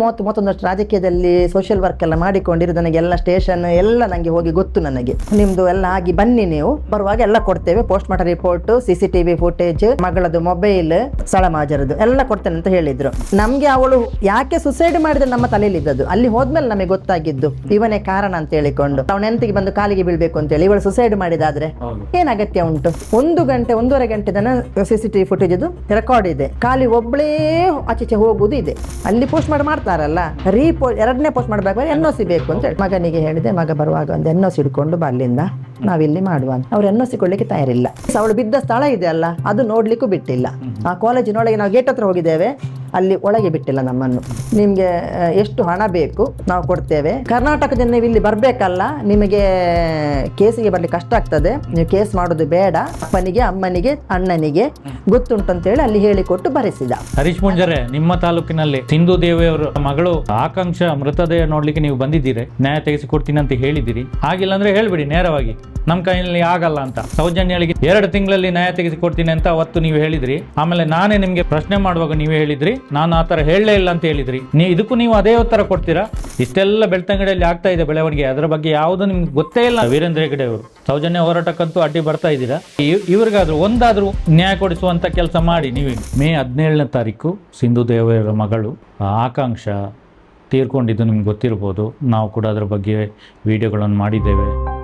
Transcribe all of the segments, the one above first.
ಮೂವತ್ತು ಮೂವತ್ತೊಂದಷ್ಟು ರಾಜಕೀಯದಲ್ಲಿ social work ಎಲ್ಲ ಮಾಡಿಕೊಂಡಿರು ನನಗೆಲ್ಲ ಸ್ಟೇಷನ್ ಎಲ್ಲ ನನಗೆ ಹೋಗಿ ಗೊತ್ತು ನನಗೆ. ನಿಮ್ದು ಎಲ್ಲ ಆಗಿ ಬನ್ನಿ ನೀವು. ಬರುವಾಗ ಎಲ್ಲ ಕೊಡ್ತೇವೆ. Post mortem report C C TV footage ಮಗಳದು mobile ಸ್ಥಳ ಮಾಜರದು ಎಲ್ಲ ಕೊಡ್ತೇನೆ ಅಂತ ಹೇಳಿದ್ರು. ನಮ್ಗೆ ಅವಳು ಯಾಕೆ ಸುಸೈಡ್ ಮಾಡಿದ್ರೆ ನಮ್ಮ ತಲೆಯಲ್ಲಿ ಇದ್ದದ್ದು ಅಲ್ಲಿ ಹೋದ್ಮೇಲೆ ನಮಗೆ ಗೊತ್ತಾಗಿದ್ದು. ಇವನೇ ಕಾರಣ ಅಂತ ಹೇಳಿಕೊಂಡು. ಅವನ ಎಂತಿಗೆ ಬಂದು ಕಾಲಿಗೆ ಬೀಳ್ಬೇಕು ಅಂತ ಹೇಳಿ ಇವಳು ಸುಸೈಡ್ ಮಾಡಿದಾದ್ರೆ ಏನ್ ಅಗತ್ಯ ಉಂಟು? ಒಂದು ಗಂಟೆ ಒಂದೂವರೆ ಗಂಟೆ ತನ C C TV footage record ಇದೆ. ಖಾಲಿ ಒಬ್ಳೇ ಆಚೆಚೆ ಹೋಗುವುದು ಇದೆ. ಅಲ್ಲಿ ಪೋಸ್ಟ್ ಮಾಡಿ ಮಾಡ್ತಾರಲ್ಲ ರೀಪೋ ಎರಡನೇ ಪೋಸ್ಟ್ ಮಾಡ್ಬೇಕಾದ್ರೆ ಎನ್ ಒ ಸಿ ಬೇಕು ಅಂತ ಹೇಳಿ. ಮಗನಿಗೆ ಹೇಳಿದೆ, ಮಗ ಬರುವಾಗ ಒಂದು ಎನ್ ಒ ಸಿ ಹಿಡ್ಕೊಂಡು ಬಾ ಅಲ್ಲಿಂದ, ನಾವಿಲ್ಲಿ ಮಾಡುವ ಅವ್ರು ಎನ್ ಒ ಸಿ ಕೊಡ್ಲಿಕ್ಕೆ ತಯಾರಿಲ್ಲ. ಅವಳು ಬಿದ್ದ ಸ್ಥಳ ಇದೆ ಅಲ್ಲ, ಅದು ನೋಡ್ಲಿಕ್ಕೂ ಬಿಟ್ಟಿಲ್ಲ. ಆ ಕಾಲೇಜಿನೊಳಗೆ ನಾವು ಗೇಟ್ ಹತ್ರ ಹೋಗಿದ್ದೇವೆ. ಅಲ್ಲಿ ಒಳಗೆ ಬಿಟ್ಟಿಲ್ಲ ನಮ್ಮನ್ನು. ನಿಮಗೆ ಎಷ್ಟು ಹಣ ಬೇಕು ನಾವು ಕೊಡ್ತೇವೆ. ಕರ್ನಾಟಕದಿಂದ ನೀವು ಇಲ್ಲಿ ಬರಬೇಕಲ್ಲ, ನಿಮಗೆ ಕೇಸಿಗೆ ಬರಲಿಕ್ಕೆ ಕಷ್ಟ ಆಗ್ತದೆ. ನೀವು ಕೇಸ್ ಮಾಡೋದು ಬೇಡ. ಅಪ್ಪನಿಗೆ, ಅಮ್ಮನಿಗೆ, ಅಣ್ಣನಿಗೆ ಗೊತ್ತುಂಟು ಅಂತೇಳಿ ಅಲ್ಲಿ ಹೇಳಿಕೊಟ್ಟು ಬರೆಸಿದ. ಹರೀಶ್ ಮುಂಜರೆ ನಿಮ್ಮ ತಾಲೂಕಿನಲ್ಲಿ ಸಿಂಧು ದೇವಿಯವರ ಮಗಳು ಆಕಾಂಕ್ಷ ಮೃತದೇಹ ನೋಡ್ಲಿಕ್ಕೆ ನೀವು ಬಂದಿದ್ದೀರಿ. ನ್ಯಾಯ ತೆಗೆಸಿಕೊಡ್ತೀನಿ ಅಂತ ಹೇಳಿದ್ದೀರಿ. ಆಗಿಲ್ಲ ಅಂದ್ರೆ ಹೇಳ್ಬಿಡಿ, ನೇರವಾಗಿ. ನಮ್ಮ ಕೈಯಲ್ಲಿ ಆಗಲ್ಲ ಅಂತ. ಸೌಜನ್ಯಳಿಗೆ ಎರಡು ತಿಂಗಳಲ್ಲಿ ನ್ಯಾಯ ತೆಗೆಸಿಕೊಡ್ತೀನಿ ಅಂತ ಅವತ್ತು ನೀವು ಹೇಳಿದ್ರಿ. ಆಮೇಲೆ ನಾನೇ ನಿಮಗೆ ಪ್ರಶ್ನೆ ಮಾಡುವಾಗ ನೀವು ಹೇಳಿದ್ರಿ. ನಾನು ಆ ಥರ ಹೇಳಲೇ ಇಲ್ಲ ಅಂತ ಹೇಳಿದ್ರಿ. ನೀ ಇದಕ್ಕೂ ನೀವು ಅದೇ ಉತ್ತರ ಕೊಡ್ತೀರಾ? ಇಷ್ಟೆಲ್ಲ ಬೆಳ್ತಂಗಡಿಯಲ್ಲಿ ಆಗ್ತಾ ಇದೆ ಬೆಳವಣಿಗೆ. ಅದರ ಬಗ್ಗೆ ಯಾವುದು ನಿಮ್ಗೆ ಗೊತ್ತೇ ಇಲ್ಲ. ವೀರೇಂದ್ರ ಹೆಗಡೆ ಅವರು, ಸೌಜನ್ಯ ಹೋರಾಟಕ್ಕಂತೂ ಅಡ್ಡಿ ಬರ್ತಾ ಇದ್ದೀರಾ? ಇವ್- ಇವ್ರಿಗಾದ್ರೂ ಒಂದಾದ್ರೂ ನ್ಯಾಯ ಕೊಡಿಸುವಂತ ಕೆಲಸ ಮಾಡಿ ನೀವು ಮೇ ಹದಿನೇಳನೇ ತಾರೀಕು ಸಿಂಧು ದೇವರ ಮಗಳು ಆಕಾಂಕ್ಷ ತೀರ್ಕೊಂಡಿದ್ದು ನಿಮ್ಗೆ ಗೊತ್ತಿರ್ಬೋದು. ನಾವು ಕೂಡ ಅದರ ಬಗ್ಗೆ ವಿಡಿಯೋಗಳನ್ನು ಮಾಡಿದ್ದೇವೆ.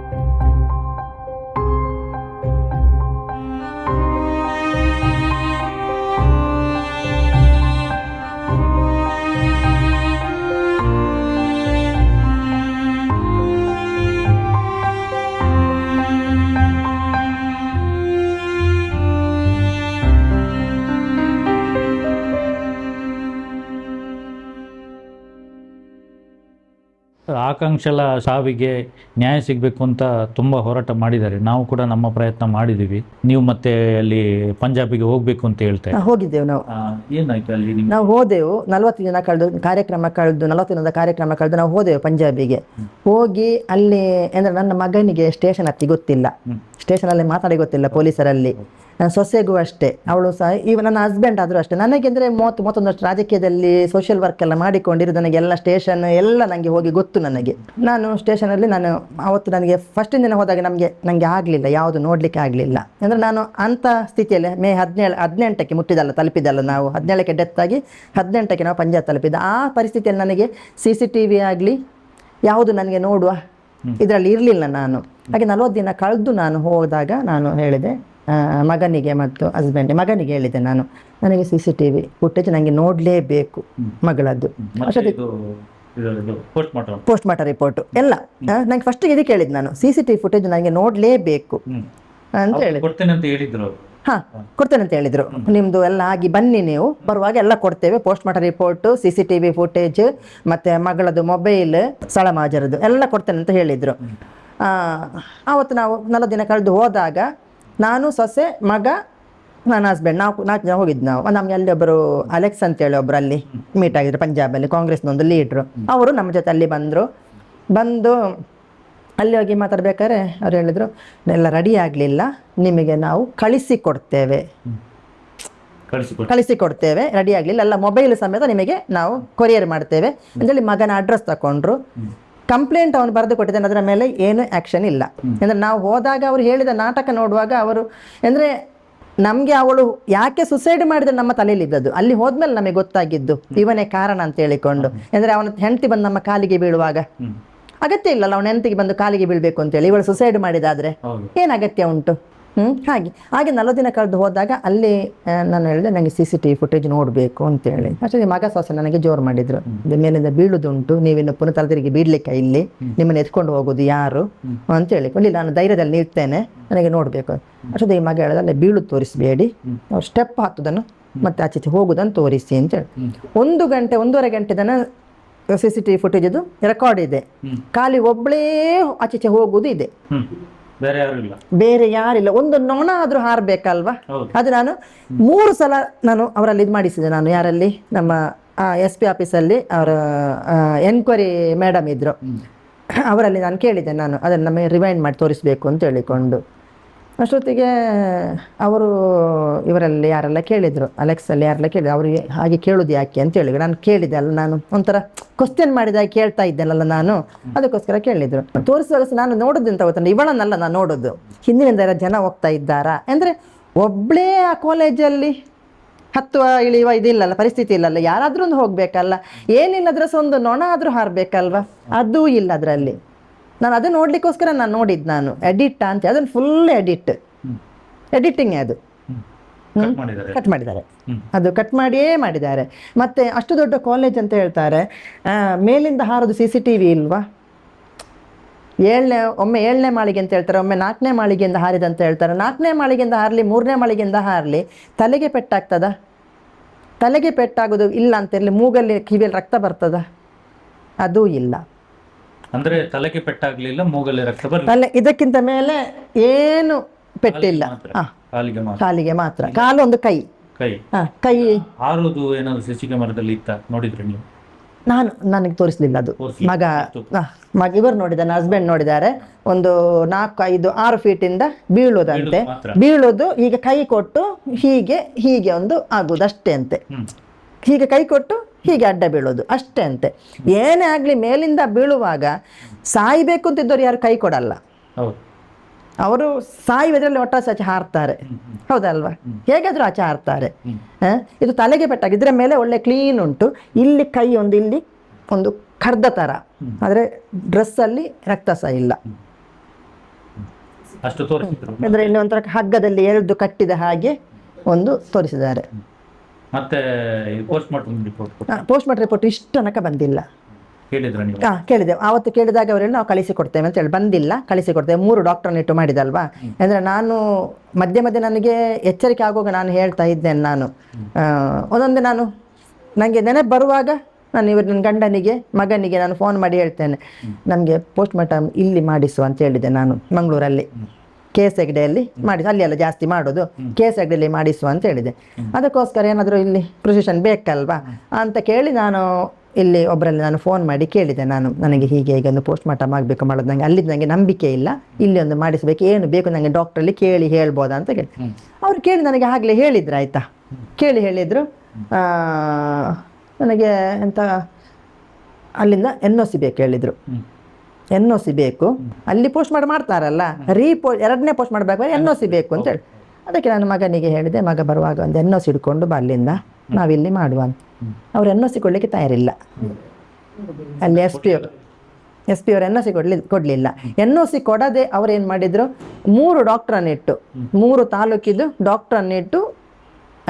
ಆಕಾಂಕ್ಷಲ ಸಾವಿಗೆ ನ್ಯಾಯ ಸಿಗಬೇಕು ಅಂತ ತುಂಬ ಹೋರಾಟ ಮಾಡಿದ್ದಾರೆ. ನಾವು ಕೂಡ ನಮ್ಮ ಪ್ರಯತ್ನ ಮಾಡಿದ್ದೀವಿ ನೀವು ಮತ್ತೆ ಅಲ್ಲಿ ಪಂಜಾಬಿಗೆ ಹೋಗ್ಬೇಕು ಅಂತ ಹೇಳ್ತಾ ಹೋಗಿದ್ದೇವೆ ನಾವು. ಏನಾಯ್ತು ಅಲ್ಲಿ ನಾವು ಹೋದೆವು. ನಲವತ್ತು ದಿನ ಕಳೆದು ಕಾರ್ಯಕ್ರಮ ಕಳೆದು ನಲವತ್ತು ದಿನದ ಕಾರ್ಯಕ್ರಮ ಕಳೆದು ನಾವು ಹೋದೆವು ಪಂಜಾಬಿಗೆ. ಹೋಗಿ ಅಲ್ಲಿ ಅಂದ್ರೆ ನನ್ನ ಮಗನಿಗೆ ಸ್ಟೇಷನ್ ಹತ್ತಿ ಗೊತ್ತಿಲ್ಲ. ಸ್ಟೇಷನಲ್ಲಿ ಮಾತಾಡಿ ಗೊತ್ತಿಲ್ಲ ಪೊಲೀಸರಲ್ಲಿ. ಸೊಸೆಗೂ ಅಷ್ಟೇ ಅವಳು ಸಹ ಈಗ ನನ್ನ ಹಸ್ಬೆಂಡ್ ಆದರೂ ಅಷ್ಟೇ. ನನಗೆ ಅಂದರೆ ಮೂವತ್ತು ಮೂವತ್ತೊಂದಷ್ಟು ರಾಜಕೀಯದಲ್ಲಿ ಸೋಷಿಯಲ್ ವರ್ಕ್ ಎಲ್ಲ ಮಾಡಿಕೊಂಡಿರು ನನಗೆಲ್ಲ ಸ್ಟೇಷನ್ ಎಲ್ಲ ನನಗೆ ಹೋಗಿ ಗೊತ್ತು ನನಗೆ. ನಾನು ಸ್ಟೇಷನಲ್ಲಿ ನಾನು ಅವತ್ತು ನನಗೆ ಫಸ್ಟ್ ದಿನ ಹೋದಾಗ ನಮಗೆ ನನಗೆ ಆಗಲಿಲ್ಲ ಯಾವುದು ನೋಡಲಿಕ್ಕೆ ಆಗಲಿಲ್ಲ. ಅಂದರೆ ನಾನು ಅಂಥ ಸ್ಥಿತಿಯಲ್ಲಿ ಮೇ ಹದಿನೇಳು ಹದಿನೆಂಟಕ್ಕೆ ಮುಟ್ಟಿದಲ್ಲ ತಲುಪಿದಲ್ಲ ನಾವು. ಹದಿನೇಳಕ್ಕೆ ಡೆತ್ ಆಗಿ ಹದಿನೆಂಟಕ್ಕೆ ನಾವು ಪಂಜಾಬ್ ತಲುಪಿದ್ದ. ಆ ಪರಿಸ್ಥಿತಿಯಲ್ಲಿ ನನಗೆ ಸಿ ಸಿ ಟಿ ವಿ ಆಗಲಿ ಯಾವುದು ನನಗೆ ನೋಡುವ ಇದರಲ್ಲಿ ಇರಲಿಲ್ಲ ನಾನು. ಹಾಗೆ ನಲವತ್ತು ದಿನ ಕಳೆದು ನಾನು ಹೋದಾಗ ನಾನು ಹೇಳಿದೆ ಮಗನಿಗೆ ಮತ್ತು ಹಸ್ಬೆಂಡ್ ಮಗನಿಗೆ ಹೇಳಿದೆ ನಾನು ನನಗೆ C C T V footage ನನಗೆ ನೋಡಲೇಬೇಕು ಮಗಳದ್ದು ಇದು ಪೋಸ್ಟ್ ಮಾರ್ಟಮ್ ರಿಪೋರ್ಟ್ ಎಲ್ಲ. ನಂಗೆ ಫಸ್ಟ್ ಇದಕ್ಕೆ ಹೇಳಿದ್ ನಾನು C C T V footage ನನಗೆ ನೋಡಲೇಬೇಕು ಅಂತ ಹೇಳಿ ಕೊಡ್ತೇನೆ ಅಂತ ಹೇಳಿದ್ರು. ಹಾ ಕೊಡ್ತೇನೆ ಅಂತ ಹೇಳಿದ್ರು. ನಿಮ್ದು ಎಲ್ಲ ಆಗಿ ಬನ್ನಿ ನೀವು. ಬರುವಾಗ ಎಲ್ಲ ಕೊಡ್ತೇವೆ. Post mortem report C C T V footage ಮತ್ತೆ ಮಗಳದು ಮೊಬೈಲ್ ಸ್ಥಳ ಮಾಜರದು ಎಲ್ಲ ಕೊಡ್ತೇನೆ ಅಂತ ಹೇಳಿದ್ರು. ಆ, ಆವತ್ತು ನಾವು ನಲವತ್ತು ದಿನ ಕಳೆದು ಹೋದಾಗ ನಾನು ಸೊಸೆ ಮಗ ನನ್ನ ಹಸ್ಬೆಂಡ್ ನಾವು ನಾಲ್ಕು ಜನ ಹೋಗಿದ್ದು ನಾವು. ನಮ್ಗೆ ಅಲ್ಲಿ ಒಬ್ಬರು ಅಲೆಕ್ಸ್ ಅಂತೇಳಿ ಒಬ್ರು ಅಲ್ಲಿ ಮೀಟ್ ಆಗಿದ್ರು ಪಂಜಾಬಲ್ಲಿ ಕಾಂಗ್ರೆಸ್ನೊಂದು ಲೀಡ್ರು ಅವರು ನಮ್ಮ ಜೊತೆ ಅಲ್ಲಿ ಬಂದರು. ಬಂದು ಅಲ್ಲಿ ಹೋಗಿ ಮಾತಾಡ್ಬೇಕಾದ್ರೆ ಅವ್ರು ಹೇಳಿದ್ರು ಎಲ್ಲ ರೆಡಿ ಆಗಲಿಲ್ಲ. ನಿಮಗೆ ನಾವು ಕಳಿಸಿ ಕೊಡ್ತೇವೆ ಕಳಿಸಿ ಕೊಡ್ತೇವೆ ರೆಡಿ ಆಗಲಿಲ್ಲ. ಎಲ್ಲ ಮೊಬೈಲ್ ಸಮೇತ ನಿಮಗೆ ನಾವು ಕೊರಿಯರ್ ಮಾಡ್ತೇವೆ. ಅಂತೇಳಿ ಮಗನ ಅಡ್ರೆಸ್ ತಗೊಂಡ್ರು ಕಂಪ್ಲೇಂಟ್ ಅವನು ಬರೆದು ಕೊಟ್ಟಿದ್ದಾನೆ ಅದರ ಮೇಲೆ ಏನು ಆ್ಯಕ್ಷನ್ ಇಲ್ಲ. ಅಂದರೆ ನಾವು ಹೋದಾಗ ಅವರು ಹೇಳಿದ ನಾಟಕ ನೋಡುವಾಗ ಅವರು ಅಂದರೆ ನಮಗೆ ಅವಳು ಯಾಕೆ ಸುಸೈಡ್ ಮಾಡಿದ್ರೆ ನಮ್ಮ ತಲೆಯಲ್ಲಿ ಇದ್ದದ್ದು? ಅಲ್ಲಿ ಹೋದ್ಮೇಲೆ ನಮಗೆ ಗೊತ್ತಾಗಿದ್ದು ಇವನೇ ಕಾರಣ ಅಂತ ಹೇಳಿಕೊಂಡು. ಅಂದರೆ ಅವನ ಹೆಂಡತಿ ಬಂದು ನಮ್ಮ ಕಾಲಿಗೆ ಬೀಳುವಾಗ? ಅಗತ್ಯ ಇಲ್ಲಲ್ಲ ಅವನ ಹೆಂಡತಿಗೆ ಬಂದು ಕಾಲಿಗೆ ಬೀಳಬೇಕು ಅಂತೇಳಿ. ಇವಳು ಸುಸೈಡ್ ಮಾಡಿದಾದರೆ ಏನು ಅಗತ್ಯ ಉಂಟು? ಹ್ಞೂ ಹಾಗೆ. ಹಾಗೆ ನಲವತ್ತು ದಿನ ಕಳೆದು ಹೋದಾಗ ಅಲ್ಲಿ ನಾನು ಹೇಳಿದೆ ನನಗೆ C C T V footage ನೋಡಬೇಕು ಅಂತೇಳಿ. ಅಷ್ಟೇ ಮಗ ಸೊಸೆ ನನಗೆ ಜೋರು ಮಾಡಿದ್ರು. ಮೇಲಿಂದ ಬೀಳುದುಂಟು. ನೀವಿನ್ನು ಪುನಃ ತಲೆದಿರಿಗೆ ಬೀಳ್ಲಿಕ್ಕೆ ಇಲ್ಲಿ. ನಿಮ್ಮನ್ನು ಎತ್ಕೊಂಡು ಹೋಗೋದು ಯಾರು? ಅಂತ ಹೇಳಿಕೊಂಡು ನಾನು ಧೈರ್ಯದಲ್ಲಿ ನಿಲ್ತೇನೆ. ನನಗೆ ನೋಡಬೇಕು. ಅಷ್ಟೇ ಈ ಮಗ ಹೇಳಿದ ಅಲ್ಲೇ ಬೀಳು ತೋರಿಸಬೇಡಿ. ಅವ್ರು ಸ್ಟೆಪ್ ಹಾಕುದನ್ನು ಮತ್ತೆ ಆಚೆ ಹೋಗುದನ್ನು ತೋರಿಸಿ ಅಂತ ಹೇಳಿ ಒಂದು ಗಂಟೆ ಒಂದೂವರೆ ಗಂಟೆ ತನ C C T V footage record ಇದೆ ಖಾಲಿ ಒಬ್ಬಳೇ ಆಚೆ ಹೋಗುದು ಇದೆ. ಬೇರೆ ಯಾರು ಇಲ್ಲ. ಬೇರೆ ಯಾರಿಲ್ಲ. ಒಂದು ನೊಣ ಆದ್ರೂ ಹಾರ್ಬೇಕಲ್ವಾ ಅದು ನಾನು ಮೂರು ಸಲ ನಾನು ಅವರಲ್ಲಿ ಇದು ಮಾಡಿಸಿದೆ. ನಾನು ಯಾರಲ್ಲಿ? ನಮ್ಮ ಎಸ್ ಪಿ ಆಫೀಸಲ್ಲಿ ಅವರ ಎನ್ಕ್ವೈರಿ ಮೇಡಮ್ ಇದ್ರು. ಅವರಲ್ಲಿ ನಾನು ಕೇಳಿದೆ ನಾನು ಅದನ್ನು ನಮಗೆ ರಿವೈಂಡ್ ಮಾಡಿ ತೋರಿಸ್ಬೇಕು ಅಂತ ಹೇಳಿಕೊಂಡು. ಅಷ್ಟೊತ್ತಿಗೆ ಅವರು ಇವರಲ್ಲಿ ಯಾರೆಲ್ಲ ಕೇಳಿದರು, ಅಲೆಕ್ಸಲ್ಲಿ ಯಾರೆಲ್ಲ ಕೇಳಿದ್ರು ಅವರಿಗೆ ಹಾಗೆ ಕೇಳೋದು ಯಾಕೆ ಅಂತ ಹೇಳಿದ್ರು. ನಾನು ಕೇಳಿದೆ ಅಲ್ಲ, ನಾನು ಒಂಥರ ಕ್ವಶನ್ ಮಾಡಿದಾಗ ಕೇಳ್ತಾ ಇದ್ದೆನಲ್ಲ ನಾನು, ಅದಕ್ಕೋಸ್ಕರ ಕೇಳಿದ್ರು. ತೋರಿಸುವಾಗ ನಾನು ನೋಡೋದು ಅಂತ ಗೊತ್ತಲ್ಲ ಇವಳನ್ನಲ್ಲ ನಾನು ನೋಡೋದು. ಹಿಂದಿನಿಂದ ಜನ ಹೋಗ್ತಾ ಇದ್ದಾರಾ? ಅಂದರೆ ಒಬ್ಬಳೇ ಆ ಕಾಲೇಜಲ್ಲಿ ಹತ್ತುವ, ಇಳಿಯುವ ಇದಿಲ್ಲಲ್ಲ, ಪರಿಸ್ಥಿತಿ ಇಲ್ಲಲ್ಲ. ಯಾರಾದ್ರೂ ಒಂದು ಹೋಗಬೇಕಲ್ಲ. ಏನಿಲ್ಲದ್ರೆ ಸಹ ಒಂದು ನೊಣ ಆದರೂ ಹಾರಬೇಕಲ್ವ? ಅದೂ ಇಲ್ಲ ಅದರಲ್ಲಿ. ನಾನು ಅದು ನೋಡ್ಲಿಕ್ಕೋಸ್ಕರ ನಾನು ನೋಡಿದ್ದು ನಾನು. ಎಡಿಟ್ ಅಂತ ಅದನ್ನು ಫುಲ್ ಎಡಿಟ್ ಎಡಿಟಿಂಗ್ ಅದು. ಕಟ್ ಮಾಡಿದ್ದಾರೆ. ಕಟ್ ಮಾಡಿದ್ದಾರೆ. ಅದು ಕಟ್ ಮಾಡಿಯೇ ಮಾಡಿದ್ದಾರೆ. ಮತ್ತೆ ಅಷ್ಟು ದೊಡ್ಡ ಕಾಲೇಜ್ ಅಂತ ಹೇಳ್ತಾರೆ. ಮೇಲಿಂದ ಹಾರೋದು ಸಿ ಸಿ ಟಿ ವಿ ಇಲ್ವಾ? ಏಳನೇ ಒಮ್ಮೆ ಏಳನೇ ಮಾಳಿಗೆ ಅಂತ ಹೇಳ್ತಾರೆ ಒಮ್ಮೆ ನಾಲ್ಕನೇ ಮಾಳಿಗೆಯಿಂದ ಹಾರಿದ ಅಂತ ಹೇಳ್ತಾರೆ. ನಾಲ್ಕನೇ ಮಾಳಿಗೆಯಿಂದ ಹಾರಲಿ ಮೂರನೇ ಮಾಳಿಗೆಯಿಂದ ಹಾರಲಿ ತಲೆಗೆ ಪೆಟ್ಟಾಗ್ತದ? ತಲೆಗೆ ಪೆಟ್ಟಾಗೋದು ಇಲ್ಲ ಅಂತ ಹೇಳಿ ಮೂಗಲ್ಲಿ ಕಿವಿಯಲ್ಲಿ ರಕ್ತ ಬರ್ತದ? ಅದೂ ಇಲ್ಲ. ಅಂದ್ರೆ ತಲೆಗೆ ಪೆಟ್ಟಾಗ್ಲಿಲ್ಲ ಮೂಗಲ್ಲಿ ರಕ್ತ ಬರಲಿಲ್ಲ. ತಲೆ ಇದಕ್ಕಿಂತ ಮೇಲೆ ಏನು ಪೆಟ್ಟಿಲ್ಲ. ಮಾತ್ರ. ಹಾ. ಕಾಲಿಗೆ ಮಾತ್ರ. ಕಾಲಿಗೆ ಮಾತ್ರ. ಕಾಲು ಒಂದು ಕೈ. ಕೈ. ಹಾ ಕೈ. ಹಾರೋದು ಏನಾದ್ರು ಸಿ ಮರದಲ್ಲಿ ಕ್ಯಾಮರಾದಲ್ಲಿ ಇತ್ತ? ನೋಡಿದ್ರೆ ನೀವು? ನಾನು ನನಗೆ ತೋರಿಸ್ಲಿಲ್ಲ ಅದು. ತೋರಿಸ್ಲಿಲ್ಲ. ಮಗ ಮಗ ಇವರು ನೋಡಿದ್ದಾನೆ ಹಸ್ಬೆಂಡ್ ನೋಡಿದ್ದಾರೆ. ಒಂದು ನಾಲ್ಕು ಐದು ಆರು ಫೀಟಿಂದ ಬೀಳೋದಂತೆ. ಬೀಳುದು ಮಾತ್ರ. ಬೀಳೋದು ಈಗ ಕೈ ಕೊಟ್ಟು ಹೀಗೆ ಹೀಗೆ ಒಂದು ಆಗುದು ಅಷ್ಟೇ ಅಂತೆ. ಹ್ಮ್. ಹೀಗೆ ಕೈ ಕೊಟ್ಟು ಹೀಗೆ ಅಡ್ಡ ಬೀಳೋದು. ಅಷ್ಟೇ ಅಂತೆ. ಏನೇ ಆಗಲಿ ಮೇಲಿಂದ ಬೀಳುವಾಗ ಸಾಯ್ಬೇಕು ಅಂತಿದ್ದವ್ರು ಯಾರು ಕೈ ಕೊಡಲ್ಲ. ಅವರು ಸಾಯುವುದರಲ್ಲಿ ಒಟ್ಟ ಆಚೆ ಹಾರ್ತಾರೆ. ಹೌದಲ್ವಾ? ಹೇಗಾದ್ರೂ ಆಚೆ ಹಾರ್ತಾರೆ. ಇದು ತಲೆಗೆ ಪೆಟ್ಟಾಗ ಇದರ ಮೇಲೆ ಒಳ್ಳೆ ಕ್ಲೀನ್ ಉಂಟು. ಇಲ್ಲಿ ಕೈ ಒಂದು ಇಲ್ಲಿ ಒಂದು ಕರ್ದ ತರ. ಆದರೆ ಡ್ರೆಸ್ಸಲ್ಲಿ ರಕ್ತ ಸಹ ಇಲ್ಲ. ಅಷ್ಟು ಅಂದರೆ ಇಲ್ಲಿ ಒಂಥರ ಹಗ್ಗದಲ್ಲಿ ಎಳೆದು ಕಟ್ಟಿದ ಹಾಗೆ ಒಂದು ತೋರಿಸಿದ್ದಾರೆ. ಮತ್ತೆ post mortem report post mortem report ಇಷ್ಟು ತನಕ ಬಂದಿಲ್ಲ. ಹಾ ಕೇಳಿದೆ. ಆವತ್ತು ಕೇಳಿದಾಗ ಅವರೆಲ್ಲ ನಾವು ಕಳಿಸಿ ಕೊಡ್ತೇವೆ ಅಂತ ಹೇಳಿ ಬಂದಿಲ್ಲ ಕಳಿಸಿ ಕೊಡ್ತೇವೆ. ಮೂರು ಡಾಕ್ಟರ್ನ ಇಟ್ಟು ಮಾಡಿದಲ್ವಾ? ಅಂದರೆ ನಾನು ಮಧ್ಯೆ ಮಧ್ಯೆ ನನಗೆ ಎಚ್ಚರಿಕೆ ಆಗುವಾಗ ನಾನು ಹೇಳ್ತಾ ಇದ್ದೇನೆ ನಾನು. ಒಂದೊಂದು ನಾನು ನನಗೆ ನೆನಪು ಬರುವಾಗ ನಾನು ಇವರು ನನ್ನ ಗಂಡನಿಗೆ ಮಗನಿಗೆ ನಾನು ಫೋನ್ ಮಾಡಿ ಹೇಳ್ತೇನೆ. ನಮಗೆ ಪೋಸ್ಟ್ ಮಾರ್ಟಮ್ ಇಲ್ಲಿ ಮಾಡಿಸು ಅಂತ ಹೇಳಿದೆ ನಾನು ಮಂಗಳೂರಲ್ಲಿ. ಕೆ ಎಸ್ ಹೆಗ್ಡೆಯಲ್ಲಿ ಮಾಡಿಸು ಅಲ್ಲಿ ಎಲ್ಲ ಜಾಸ್ತಿ ಮಾಡೋದು ಕೇಸ್ ಹೆಗ್ಡೆಯಲ್ಲಿ ಮಾಡಿಸು ಅಂತ ಹೇಳಿದೆ. ಅದಕ್ಕೋಸ್ಕರ ಏನಾದರೂ ಇಲ್ಲಿ ಪ್ರೊಸಿಷನ್ ಬೇಕಲ್ವಾ? ಅಂತ ಕೇಳಿ ನಾನು ಇಲ್ಲಿ ಒಬ್ಬರಲ್ಲಿ ನಾನು ಫೋನ್ ಮಾಡಿ ಕೇಳಿದೆ. ನಾನು ನನಗೆ ಹೀಗೆ ಈಗ ಒಂದು ಪೋಸ್ಟ್ ಮಾರ್ಟಮ್ ಆಗಬೇಕು ಮಾಡೋದು ನನಗೆ ಅಲ್ಲಿ ನನಗೆ ನಂಬಿಕೆ ಇಲ್ಲ. ಇಲ್ಲಿ ಒಂದು ಮಾಡಿಸಬೇಕು ಏನು ಬೇಕು ನನಗೆ ಡಾಕ್ಟ್ರಲ್ಲಿ ಕೇಳಿ ಹೇಳ್ಬೋದಾ ಅಂತ ಕೇಳಿ. ಅವ್ರು ಕೇಳಿ ನನಗೆ ಆಗಲೇ ಹೇಳಿದ್ರು ಆಯಿತಾ? ಕೇಳಿ ಹೇಳಿದರು. ನನಗೆ ಎಂತ ಅಲ್ಲಿಂದ ಎನ್ ಒ ಸಿ ಬೇಕು ಹೇಳಿದರು. ಎನ್ ಒ ಸಿ ಬೇಕು. ಅಲ್ಲಿ ಪೋಸ್ಟ್ ಮಾಡಿ ಮಾಡ್ತಾರಲ್ಲ ರೀಪೋ ಎರಡನೇ ಪೋಸ್ಟ್ ಮಾಡಬೇಕು ಎನ್ ಒ ಸಿ ಬೇಕು ಅಂತೇಳಿ ಅದಕ್ಕೆ ನಾನು ಮಗನಿಗೆ ಹೇಳಿದೆ ಮಗ ಬರುವಾಗ ಒಂದು ಎನ್ ಒ ಸಿ ಹಿಡ್ಕೊಂಡು ಅಲ್ಲಿಂದ ನಾವಿಲ್ಲಿ ಮಾಡುವ ಅಂತ. ಅವ್ರು ಎನ್ ಒ ಸಿ ಕೊಡಲಿಕ್ಕೆ ತಯಾರಿಲ್ಲ. ಅಲ್ಲಿ ಎಸ್ ಪಿ ಎಸ್ ಪಿ ಅವರು ಎನ್ ಒ ಸಿ ಕೊಡ್ಲಿ ಕೊಡಲಿಲ್ಲ. ಎನ್ ಒ ಸಿ ಕೊಡದೆ ಅವ್ರು ಏನು ಮಾಡಿದ್ರು ಮೂರು ಡಾಕ್ಟ್ರನ್ನಿಟ್ಟು ಮೂರು ತಾಲೂಕಿದು ಡಾಕ್ಟ್ರನ್ನಿಟ್ಟು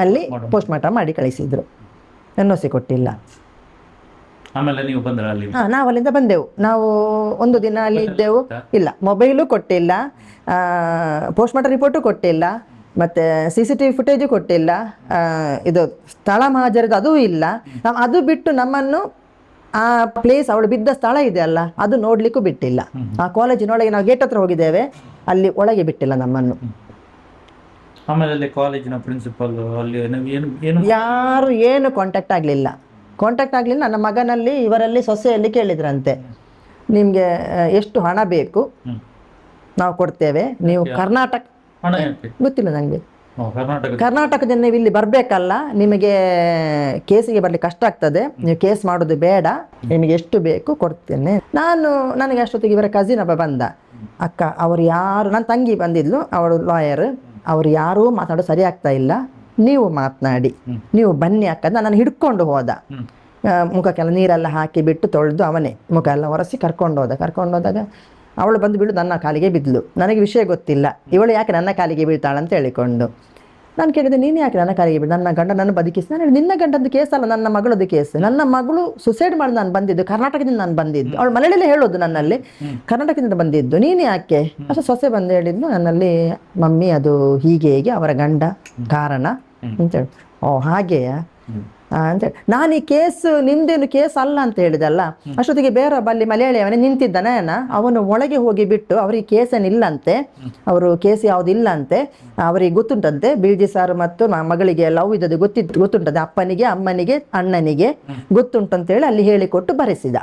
ಅಲ್ಲಿ ಪೋಸ್ಟ್ ಮಾರ್ಟಮ್ ಮಾಡಿ ಕಳಿಸಿದ್ರು. ಎನ್ ಒ ಸಿ ಕೊಟ್ಟಿಲ್ಲ. ಆಮೇಲೆ ನೀವು ಬಂದ್ರ ಅಲ್ಲಿ? ಹಾ ನಾವು ಅಲ್ಲಿಂದ ಬಂದೆವು. ನಾವು ಒಂದು ದಿನ ಅಲ್ಲಿ ಇದ್ದೆವು. ಇಲ್ಲ ಮೊಬೈಲು ಕೊಟ್ಟಿಲ್ಲ. ಪೋಸ್ಟ್ ಮಾರ್ಟಮ್ ರಿಪೋರ್ಟು ಕೊಟ್ಟಿಲ್ಲ. ಮತ್ತೆ C C T V footage ಕೊಟ್ಟಿಲ್ಲ. ಆ, ಇದು ಸ್ಥಳ ಮಹಾಜರದ ಅದು ಇಲ್ಲ. ನಾವು ಅದು ಬಿಟ್ಟು ನಮ್ಮನ್ನು ಆ ಪ್ಲೇಸ್ ಅವಳು ಬಿದ್ದ ಸ್ಥಳ ಇದೆ ಅಲ್ಲ ಅದು ನೋಡ್ಲಿಕ್ಕೂ ಬಿಟ್ಟಿಲ್ಲ. ಆ ಕಾಲೇಜಿನೊಳಗೆ ನಾವು ಗೇಟ್ ಹತ್ರ ಹೋಗಿದ್ದೇವೆ. ಅಲ್ಲಿ ಒಳಗೆ ಬಿಟ್ಟಿಲ್ಲ ನಮ್ಮನ್ನು. ಆಮೇಲೆ ಅಲ್ಲಿ ಕಾಲೇಜಿನ ಪ್ರಿನ್ಸಿಪಲ್ ಅಲ್ಲಿ ಏನು ಏನು? ಏನು ಯಾರು ಏನು ಕಾಂಟ್ಯಾಕ್ಟ್ ಆಗಲಿಲ್ಲ. ಕಾಂಟ್ಯಾಕ್ಟ್ ಆಗಲಿಲ್ಲ. ನನ್ನ ಮಗನಲ್ಲಿ ಇವರಲ್ಲಿ ಸೊಸೆಯಲ್ಲಿ ಕೇಳಿದ್ರಂತೆ. ನಿಮಗೆ ಎಷ್ಟು ಹಣ ಬೇಕು? ನಾವು ಕೊಡ್ತೇವೆ. ನೀವು ಕರ್ನಾಟಕ ಗೊತ್ತಿಲ್ಲ ನನಗೆ ಕರ್ನಾಟಕದಿಂದ ನೀವು ಇಲ್ಲಿ ಬರಬೇಕಲ್ಲ ನಿಮಗೆ ಕೇಸಿಗೆ ಬರಲಿಕ್ಕೆ ಕಷ್ಟ ಆಗ್ತದೆ. ನೀವು ಕೇಸ್ ಮಾಡೋದು ಬೇಡ. ನಿಮಗೆ ಎಷ್ಟು ಬೇಕು ಕೊಡ್ತೇನೆ. ನಾನು ನನಗೆ ಅಷ್ಟೊತ್ತಿಗೆ ಇವರ ಕಸಿನ್ ಒಬ್ಬ ಬಂದ. ಅಕ್ಕ ಅವರು ಯಾರು ನನ್ನ ತಂಗಿ ಬಂದಿದ್ಲು ಅವಳು ಲಾಯರ್ ಅವ್ರು ಯಾರೂ ಮಾತಾಡೋದು ಸರಿ ಆಗ್ತಾ ಇಲ್ಲ. ನೀವು ಮಾತನಾಡಿ. ನೀವು ಬನ್ನಿ ಅಕ್ಕ ನಾನು ಹಿಡ್ಕೊಂಡು ಹೋದ. ಮುಖಕ್ಕೆಲ್ಲ ನೀರೆಲ್ಲ ಹಾಕಿ ಬಿಟ್ಟು ತೊಳೆದು ಅವನೇ ಮುಖ ಎಲ್ಲ ಒರೆಸಿ ಕರ್ಕೊಂಡು ಹೋದ ಕರ್ಕೊಂಡು ಹೋದಾಗ ಅವಳು ಬಂದು ಬಿಡು ನನ್ನ ಕಾಲಿಗೆ ಬಿದ್ಲು. ನನಗೆ ವಿಷಯ ಗೊತ್ತಿಲ್ಲ. ಇವಳು ಯಾಕೆ ನನ್ನ ಕಾಲಿಗೆ ಬೀಳ್ತಾಳೆ ಅಂತ ಹೇಳಿಕೊಂಡು. ನಾನು ಕೇಳಿದೆ ನೀನು ಯಾಕೆ ನನ್ನ ಕಾಲಿಗೆ ಬಿಡು ನನ್ನ ಗಂಡ ನನ್ನ ಬದುಕಿಸಿ ನಾನು ನಿನ್ನ ಗಂಡದ್ದು ಕೇಸ್ ಅಲ್ಲ ನನ್ನ ಮಗಳದ್ದು ಕೇಸ್. ನನ್ನ ಮಗಳು ಸುಸೈಡ್ ಮಾಡಿ ನಾನು ಬಂದಿದ್ದು ಕರ್ನಾಟಕದಿಂದ ನಾನು ಬಂದಿದ್ದು. ಅವಳು ಮನೆಯಲ್ಲೇ ಹೇಳೋದು ನನ್ನಲ್ಲಿ ಕರ್ನಾಟಕದಿಂದ ಬಂದಿದ್ದು. ನೀನು ಯಾಕೆ? ಅಷ್ಟು ಸೊಸೆ ಬಂದು ಹೇಳಿದ್ನು ನನ್ನಲ್ಲಿ ಮಮ್ಮಿ ಅದು ಹೀಗೆ ಹೀಗೆ ಅವರ ಗಂಡ ಕಾರಣ ಅಂತೇಳಿ ಓ ಹಾಗೆಯಾ? ಅಂತೇಳಿ ನಾನು ಈ ಕೇಸ್ ನಿಮ್ದೇನು ಕೇಸ್ ಅಲ್ಲ ಅಂತ ಹೇಳಿದಲ್ಲ? ಅಷ್ಟೊತ್ತಿಗೆ ಬೇರೆ ಬಲ್ಲಿ ಅಲ್ಲಿ ಮಲಯಾಳಿ ಅವನೇ ನಿಂತಿದ್ದಾನೆ ಅವನು ಒಳಗೆ ಹೋಗಿ ಬಿಟ್ಟು ಅವರಿಗೆ ಕೇಸೇನಿಲ್ಲಂತೆ. ಅವರು ಕೇಸ್ ಯಾವುದಿಲ್ಲ ಅಂತೆ ಅವರಿಗೆ ಗೊತ್ತುಂಟಂತೆ. ಬೀಳ್ಜಿ ಸಾರ್ ಮತ್ತು ಮಗಳಿಗೆ ಲವ್ ಇದ್ದದ್ದು ಗೊತ್ತಿತ್ತು ಗೊತ್ತುಂಟಂತೆ. ಅಪ್ಪನಿಗೆ ಅಮ್ಮನಿಗೆ ಅಣ್ಣನಿಗೆ ಗೊತ್ತುಂಟಂತೇಳಿ ಅಲ್ಲಿ ಹೇಳಿಕೊಟ್ಟು ಬರೆಸಿದ.